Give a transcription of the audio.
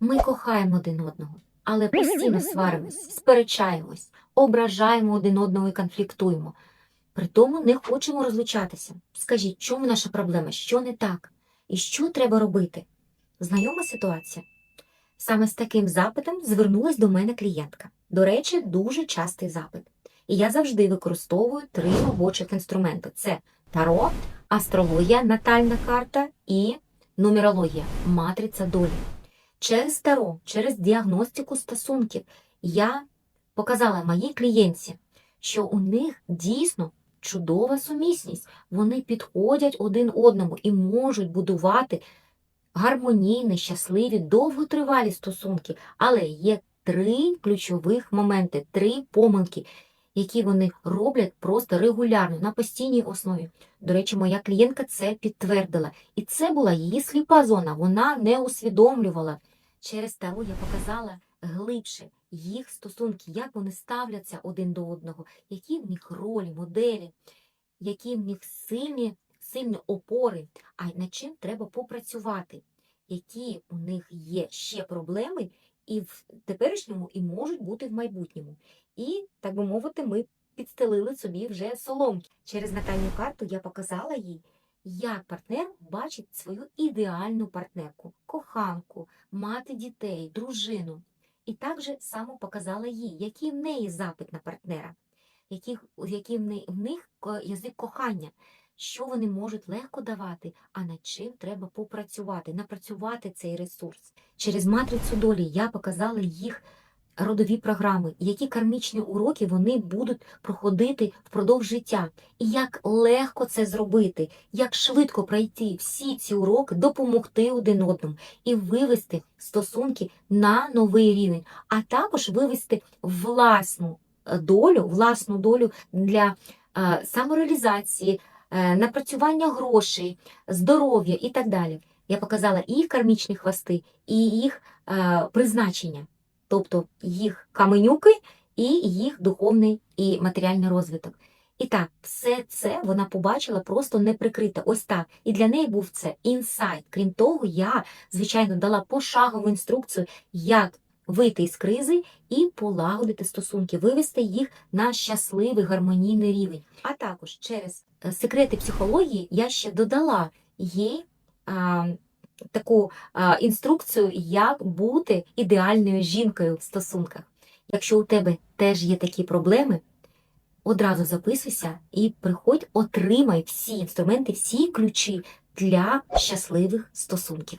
Ми кохаємо один одного, але постійно сваримось, сперечаємось, ображаємо один одного і конфліктуємо. При тому не хочемо розлучатися. Скажіть, чому наша проблема? Що не так? І що треба робити? Знайома ситуація? Саме з таким запитом звернулась до мене клієнтка. До речі, дуже частий запит. І я завжди використовую три робочих інструменти: це таро, астрологія, натальна карта і нумерологія, матриця долі. Через таро, через діагностику стосунків я показала моїй клієнтці, що у них дійсно чудова сумісність. Вони підходять один одному і можуть будувати гармонійні, щасливі, довготривалі стосунки. Але є три ключових моменти, три помилки, які вони роблять просто регулярно на постійній основі. До речі, моя клієнтка це підтвердила. І це була її сліпа зона. Вона не усвідомлювала. Через таро я показала глибше їх стосунки, як вони ставляться один до одного, які в них ролі, моделі, які в них сильні, сильні опори, а над чим треба попрацювати, які у них є ще проблеми і в теперішньому, і можуть бути в майбутньому. І, так би мовити, ми підстелили собі вже соломки. Через натальну карту я показала їй, як партнер бачить свою ідеальну партнерку, коханку, мати дітей, дружину. І також само показала їй, який в неї запит на партнера, який, який в, неї, в них язик кохання, що вони можуть легко давати, а над чим треба попрацювати, напрацювати цей ресурс. Через матрицю долі я показала їх родові програми, які кармічні уроки вони будуть проходити впродовж життя, і як легко це зробити, як швидко пройти всі ці уроки, допомогти один одному і вивести стосунки на новий рівень, а також вивести власну е, долю, власну долю для е, самореалізації, е, напрацювання грошей, здоров'я і так далі. Я показала і їх кармічні хвости, і їх призначення, тобто їх каменюки і їх духовний і матеріальний розвиток. І так, все це вона побачила просто неприкрито. Ось так. І для неї був це інсайт. Крім того, я, звичайно, дала пошагову інструкцію, як вийти із кризи і полагодити стосунки, вивести їх на щасливий гармонійний рівень. А також через е, секрети психології я ще додала їй таку інструкцію, як бути ідеальною жінкою в стосунках. Якщо у тебе теж є такі проблеми, одразу записуйся і приходь, отримай всі інструменти, всі ключі для щасливих стосунків.